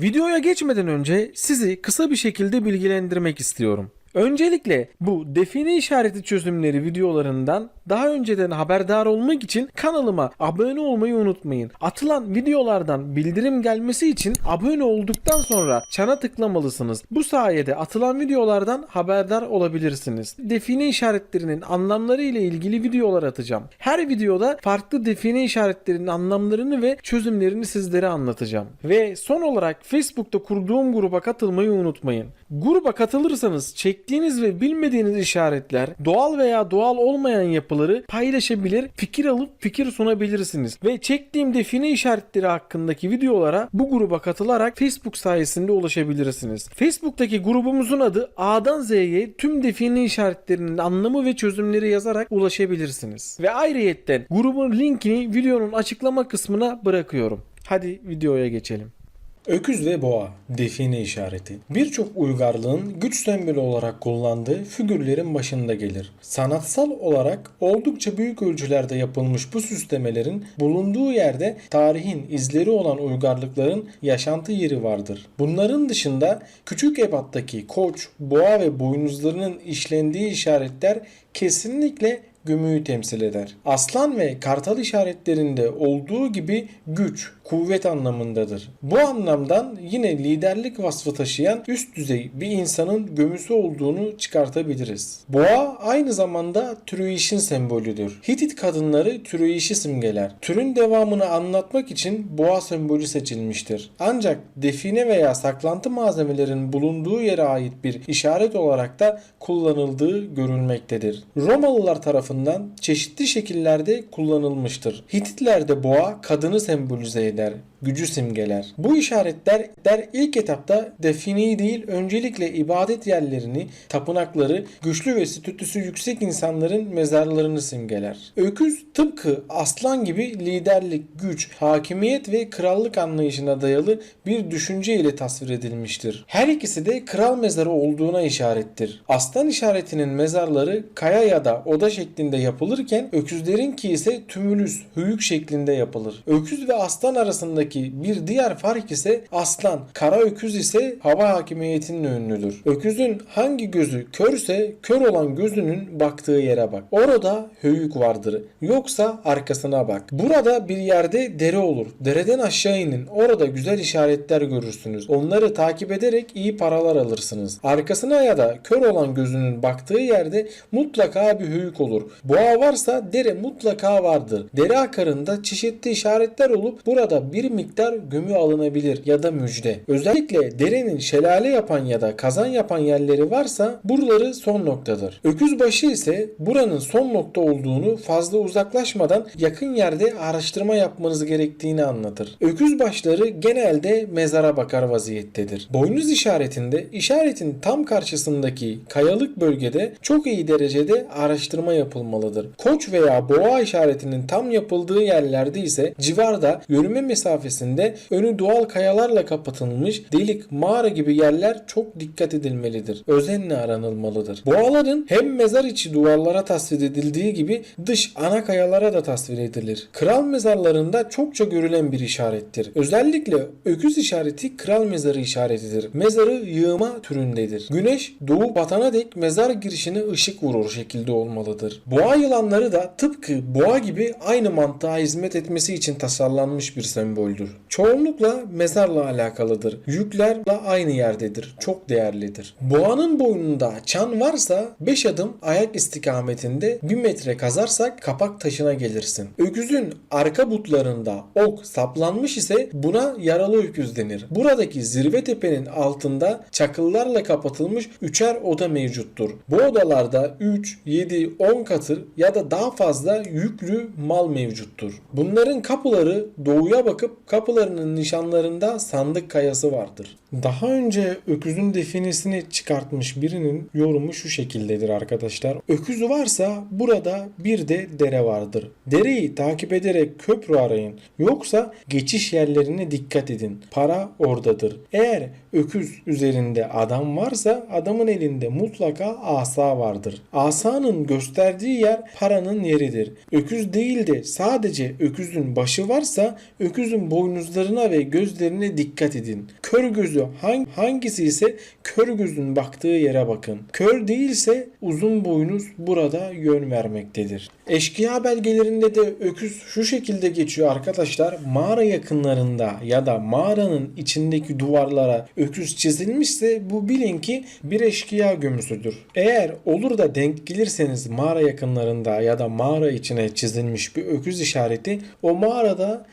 Videoya geçmeden önce sizi kısa bir şekilde bilgilendirmek istiyorum. Öncelikle bu define işareti çözümleri videolarından daha önceden haberdar olmak için kanalıma abone olmayı unutmayın. Atılan videolardan bildirim gelmesi için abone olduktan sonra çana tıklamalısınız. Bu sayede atılan videolardan haberdar olabilirsiniz. Define işaretlerinin anlamları ile ilgili videolar atacağım. Her videoda farklı define işaretlerinin anlamlarını ve çözümlerini sizlere anlatacağım. Ve son olarak Facebook'ta kurduğum gruba katılmayı unutmayın. Gruba katılırsanız çektiğiniz ve bilmediğiniz işaretler, doğal veya doğal olmayan yapıları paylaşabilir, fikir alıp fikir sunabilirsiniz. Ve çektiğim define işaretleri hakkındaki videolara bu gruba katılarak Facebook sayesinde ulaşabilirsiniz. Facebook'taki grubumuzun adı A'dan Z'ye tüm define işaretlerinin anlamı ve çözümleri yazarak ulaşabilirsiniz. Ve ayrıyetten grubun linkini videonun açıklama kısmına bırakıyorum. Hadi videoya geçelim. Öküz ve boğa define işareti. Birçok uygarlığın güç sembolü olarak kullandığı figürlerin başında gelir. Sanatsal olarak oldukça büyük ölçülerde yapılmış bu süslemelerin bulunduğu yerde tarihin izleri olan uygarlıkların yaşantı yeri vardır. Bunların dışında küçük ebattaki koç, boğa ve boynuzlarının işlendiği işaretler kesinlikle gümüğü temsil eder. Aslan ve kartal işaretlerinde olduğu gibi güç, kuvvet anlamındadır. Bu anlamdan yine liderlik vasfı taşıyan üst düzey bir insanın gömüsü olduğunu çıkartabiliriz. Boğa aynı zamanda türüyişin sembolüdür. Hitit kadınları türüyişi simgeler. Türün devamını anlatmak için boğa sembolü seçilmiştir. Ancak define veya saklantı malzemelerin bulunduğu yere ait bir işaret olarak da kullanıldığı görülmektedir. Romalılar tarafından çeşitli şekillerde kullanılmıştır. Hititlerde boğa kadını sembolize eder gücü simgeler. Bu işaretler der ilk etapta defineyi değil öncelikle ibadet yerlerini, tapınakları, güçlü ve statüsü yüksek insanların mezarlarını simgeler. Öküz tıpkı aslan gibi liderlik, güç, hakimiyet ve krallık anlayışına dayalı bir düşünce ile tasvir edilmiştir. Her ikisi de kral mezarı olduğuna işarettir. Aslan işaretinin mezarları kaya ya da oda şeklinde yapılırken öküzlerinki ise tümülüs, hüyük şeklinde yapılır. Öküz ve aslan arasındaki bir diğer fark ise aslan, kara öküz ise hava hakimiyetinin ünlüdür. Öküzün hangi gözü körse kör olan gözünün baktığı yere bak. Orada höyük vardır. Yoksa arkasına bak. Burada bir yerde dere olur. Dereden aşağı inin. Orada güzel işaretler görürsünüz. Onları takip ederek iyi paralar alırsınız. Arkasına ya da kör olan gözünün baktığı yerde mutlaka bir höyük olur. Boğa varsa dere mutlaka vardır. Dere akarında çeşitli işaretler olup burada bir miktar gömü alınabilir ya da müjde. Özellikle derenin şelale yapan ya da kazan yapan yerleri varsa buraları son noktadır. Öküz başı ise buranın son nokta olduğunu fazla uzaklaşmadan yakın yerde araştırma yapmanız gerektiğini anlatır. Öküz başları genelde mezara bakar vaziyettedir. Boynuz işaretinde işaretin tam karşısındaki kayalık bölgede çok iyi derecede araştırma yapılmalıdır. Koç veya boğa işaretinin tam yapıldığı yerlerde ise civarda yürüme mesafesinde önü doğal kayalarla kapatılmış delik, mağara gibi yerler çok dikkat edilmelidir. Özenle aranılmalıdır. Boğaların hem mezar içi duvarlara tasvir edildiği gibi dış ana kayalara da tasvir edilir. Kral mezarlarında çokça görülen bir işarettir. Özellikle öküz işareti kral mezarı işaretidir. Mezarı yığma türündedir. Güneş doğu batana dek mezar girişine ışık vurur şekilde olmalıdır. Boğa yılanları da tıpkı boğa gibi aynı mantığa hizmet etmesi için tasarlanmış bir semboldür. Çoğunlukla mezarla alakalıdır. Yüklerle aynı yerdedir. Çok değerlidir. Boğanın boynunda çan varsa 5 adım ayak istikametinde 1 metre kazarsak kapak taşına gelirsin. Öküzün arka butlarında ok saplanmış ise buna yaralı öküz denir. Buradaki zirve tepenin altında çakıllarla kapatılmış üçer oda mevcuttur. Bu odalarda 3, 7, 10 katır ya da daha fazla yüklü mal mevcuttur. Bunların kapıları doğuya bakıp kapılarının nişanlarında sandık kayası vardır. Daha önce öküzün definisini çıkartmış birinin yorumu şu şekildedir arkadaşlar. Öküz varsa burada bir de dere vardır. Dereyi takip ederek köprü arayın. Yoksa geçiş yerlerine dikkat edin. Para oradadır. Eğer öküz üzerinde adam varsa adamın elinde mutlaka asa vardır. Asanın gösterdiği yer paranın yeridir. Öküz değil de sadece öküzün başı varsa öküzün boynuzlarına ve gözlerine dikkat edin. Kör gözü hang- hangisi ise kör gözün baktığı yere bakın. Kör değilse uzun boynuz burada yön vermektedir. Eşkıya belgelerinde de öküz şu şekilde geçiyor arkadaşlar. Mağara yakınlarında ya da mağaranın içindeki duvarlara öküz çizilmişse bu bilin ki bir eşkıya gömüsüdür. Eğer olur da denk gelirseniz mağara yakınlarında ya da mağara içine çizilmiş bir öküz işareti o mağarada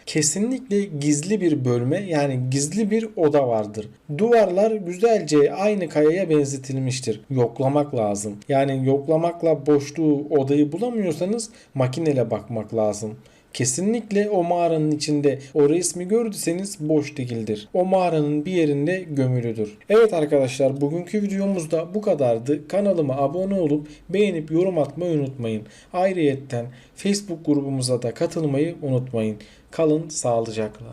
kesinlikle gizli bir bölme yani gizli bir oda vardır. Duvarlar güzelce aynı kayaya benzetilmiştir. Yoklamak lazım. Yani yoklamakla boşluğu odayı bulamıyorsanız makineyle bakmak lazım. Kesinlikle o mağaranın içinde o resmi gördüyseniz boş değildir. O mağaranın bir yerinde gömülüdür. Evet arkadaşlar bugünkü videomuz da bu kadardı. Kanalıma abone olup beğenip yorum atmayı unutmayın. Ayrıyetten Facebook grubumuza da katılmayı unutmayın. Kalın sağlıcakla.